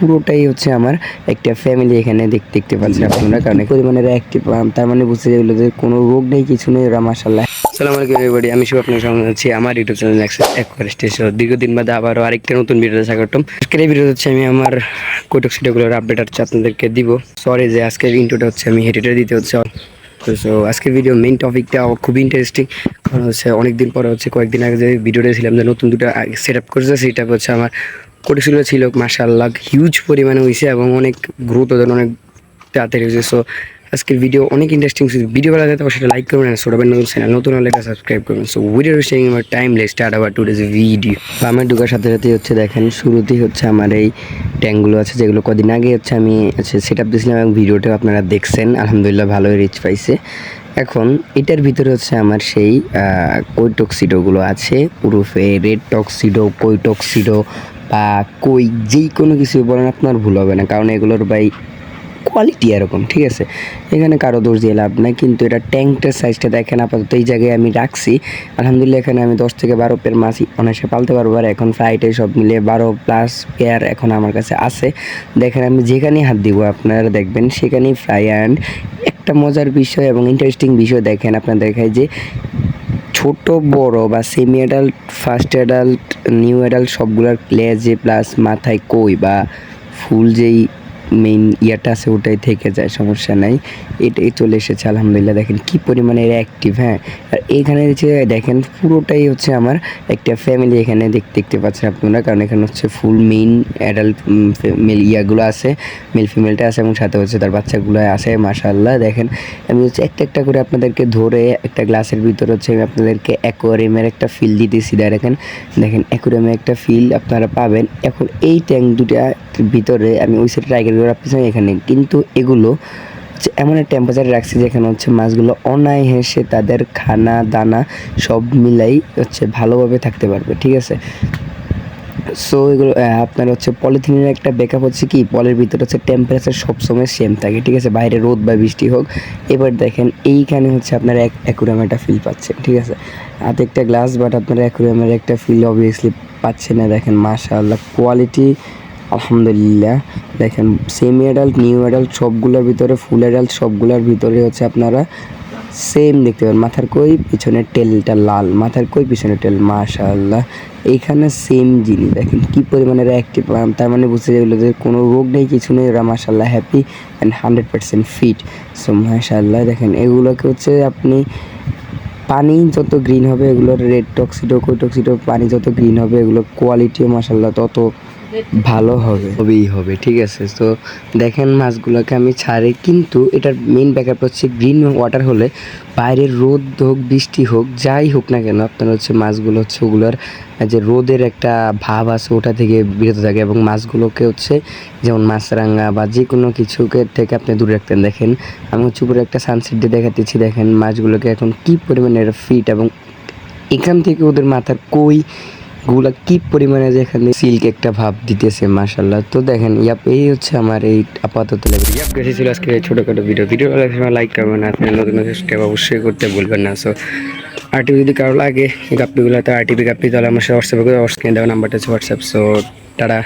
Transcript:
পুরোটাই হচ্ছে আমার একটা ফ্যামিলি এখানে দেখতে দেখতে পাচ্ছেন আপনারা কারণ পরিমাণের অ্যাক্টিভ তার মানে বুঝতে গেলো যে কোনো রোগ নেই কিছু নেই ওরা মাসাল্লাহ সালাম আলাইকুম এভরিবডি আমি শুভ আপনার সঙ্গে আছি আমার ইউটিউব চ্যানেল অ্যাকোয়ারিস্টেশন দীর্ঘদিন বাদে আবারও আরেকটা নতুন ভিডিও স্বাগতম। আজকের এই ভিডিও হচ্ছে আমি আমার কোটক সিটাগুলোর আপডেট হচ্ছে আপনাদেরকে দিব। সরি যে আজকের ইন্ট্রোটা হচ্ছে আমি হেডিটা দিতে হচ্ছে। তো সো আজকের ভিডিও মেইন টপিকটা খুবই ইন্টারেস্টিং কারণ হচ্ছে অনেকদিন পরে হচ্ছে কয়েকদিন আগে যে ভিডিওটা ছিলাম যে নতুন দুটো সেট আপ করেছে সেটা হচ্ছে আমার কোটেছিল ছিল মার্শাল্লাহ হিউজ পরিমাণে হয়েছে এবং অনেক গ্রোথ ওদের অনেক তাড়াতাড়ি হয়েছে সো আজকের ভিডিও অনেক ইন্টারেস্টিং ভিডিও ভালো লাগে সেটা লাইক করবেন আর ছোটবেন নতুন চ্যানেল নতুন হলে সাবস্ক্রাইব করবেন। সো স্টেইং আমার টাইম লেস স্টার্ট আবার টু ডেজ ভিডিও আমার ঢোকার সাথে সাথে হচ্ছে দেখেন, শুরুতেই হচ্ছে আমার এই ট্যাঙ্কগুলো আছে, যেগুলো কদিন আগে হচ্ছে আমি হচ্ছে সেট আপ দিয়েছিলাম এবং ভিডিওটাও আপনারা দেখছেন। আলহামদুলিল্লাহ ভালোই রিচ পাইছে। এখন এটার ভিতরে হচ্ছে আমার সেই কৈটক্সিডোগুলো আছে, উরুফে রেড টক্সিডো কৈটক্সিডো বা কই যেই কোনো কিছু বলেন, আপনার ভুল হবে না। কারণ এগুলোর বাই কোয়ালিটি এরকম, ঠিক আছে? এখানে কারও দোষ লাভ নাই, কিন্তু এটা ট্যাঙ্কটার সাইজটা দেখেন, আপাতত এই জায়গায় আমি রাখছি। আলহামদুলিল্লাহ, এখানে আমি দশ থেকে বারো পেয়ার মাছ অনায়াসে পালতে পারব, আর এখন ফ্রাইটে সব মিলে বারো প্লাস পেয়ার এখন আমার কাছে আছে। দেখেন, আমি যেখানেই হাত দিব, আপনারা দেখবেন, সেখানেই ফ্রাই অ্যান্ড একটা মজার বিষয় এবং ইন্টারেস্টিং বিষয় দেখেন আপনার দেখায় যে ছোট, বড় বা semi adult first adult new adult সবগুলোর লেজে প্লাস মাথায় কই বা ফুল যেই মেইন ইয়াটা আছে, ওটাই থেকে যায়, সমস্যা নাই। এটাই চলে এসেছে, আলহামদুলিল্লাহ। দেখেন কি পরিমাণে এরা অ্যাক্টিভ হ্যাঁ? আর এখানে যে দেখেন, পুরোটাই হচ্ছে আমার একটা ফ্যামিলি এখানে দেখতে দেখতে পাচ্ছেন আপনারা। কারণ এখানে হচ্ছে ফুল মেইন অ্যাডাল্ট মেল ইয়াগুলো আছে মেল ফিমেলটা আছে এবং সাথে হচ্ছে তার বাচ্চাগুলো আছে, মাশাআল্লাহ। দেখেন, আমি হচ্ছে একটা একটা করে আপনাদেরকে ধরে একটা গ্লাসের ভিতরে হচ্ছে আমি আপনাদেরকে অ্যাকোয়ারিয়ামের একটা ফিল দিতেছি। দেখেন দেখেন অ্যাকোয়ারিয়ামের একটা ফিল আপনারা পাবেন। এখন এই ট্যাঙ্ক দুটার ভিতরে আমি ওই সাইডে টাইগার করে রাখতেছি এখানে। কিন্তু এগুলো হচ্ছে এমন একটা টেম্পারেচারে রাখছি যেখানে হচ্ছে মাছগুলো অনায় হেসে তাদের খানা, দানা সব মিলাই হচ্ছে ভালোভাবে থাকতে পারবে, ঠিক আছে? সো এগুলো আপনার হচ্ছে পলিথিনের একটা ব্যাকআপ হচ্ছে কি? পলের ভিতরে হচ্ছে টেম্পারেচার সবসময় সেম থাকে, ঠিক আছে? বাইরে রোদ বা বৃষ্টি হোক। এবার দেখেন, এইখানে হচ্ছে আপনার এক অ্যাকুরাম একটা ফিল পাচ্ছেন, ঠিক আছে? হাতে একটা গ্লাস বাট আপনারা অ্যাকুরামের একটা ফিল অবভিয়াসলি পাচ্ছেন না। দেখেন, মাশাআল্লাহ কোয়ালিটি আলহামদুলিল্লাহ। দেখেন সেমি অ্যাডাল্ট নিউ অ্যাডাল্ট সবগুলোর ভিতরে ফুল অ্যাডাল্ট সবগুলোর ভিতরে হচ্ছে আপনারা সেম দেখতে পাবেন মাথার কই পিছনের টেলটা লাল, মাথার কই পিছনের টেল মাশাআল্লাহ। এইখানে সেম জিনিস। দেখেন কী পরিমাণে অ্যাক্টিভ তার মানে বুঝতে গেলো যে কোনো রোগ নেই, কিছু নেই, ওরা মাশাআল্লাহ happy and hundred percent fit so মাশাআল্লাহ, দেখেন, এগুলোকে হচ্ছে আপনি পানি যত গ্রিন হবে, এগুলোর রেড টক্সিডো কোটক্সিডো পানি যত গ্রিন হবে, এগুলোর কোয়ালিটিও মাসাল্লাহ তত ভালো হবে হবেই হবে, ঠিক আছে? তো দেখেন মাছগুলোকে আমি ছাড়ি, কিন্তু এটার মেইন ব্যাকআপ হচ্ছে গ্রিন ওয়াটার হলে বাইরের রোদ হোক, বৃষ্টি হোক, যাই হোক না কেন, আপনার হচ্ছে মাছগুলো হচ্ছে ওগুলোর যে রোদের একটা ভাব আছে, ওটা থেকে বিরত থাকে এবং মাছগুলোকে হচ্ছে যেমন মাছরাঙা বা যে কোনো কিছুকে থেকে আপনি দূরে রাখতেন। দেখেন, আমি হচ্ছে উপরে একটা সানসেট দিয়ে দেখাতেছি, দেখেন মাছগুলোকে এখন কি পরিমাণে এটা ফিট এবং এখান থেকে ওদের মাথার কই গুলা কি পরিমাণে যেখানে সিল্ক একটা ভাব দিতেছে মাসাল্লাহ তো দেখেন, ইয়াপ, এই হচ্ছে আমার এই আপাতত লেভেল ইয়াপ গেছে ছিল আজকে ছোটোখাটো ভিডিও ভিডিও লাইক করবেন না নতুন স্টেপ অবশ্যই করতে বলবেন না। সো আরটিপি যদি কারও লাগে গাপ্পিগুলো তো আরটিপি গাপ্পি, তাহলে আমার সাথে হোয়াটসঅ্যাপে করে হোয়াটসঅ্যাপ দেওয়া নাম্বারটা হোয়াটসঅ্যাপ সো টাটা।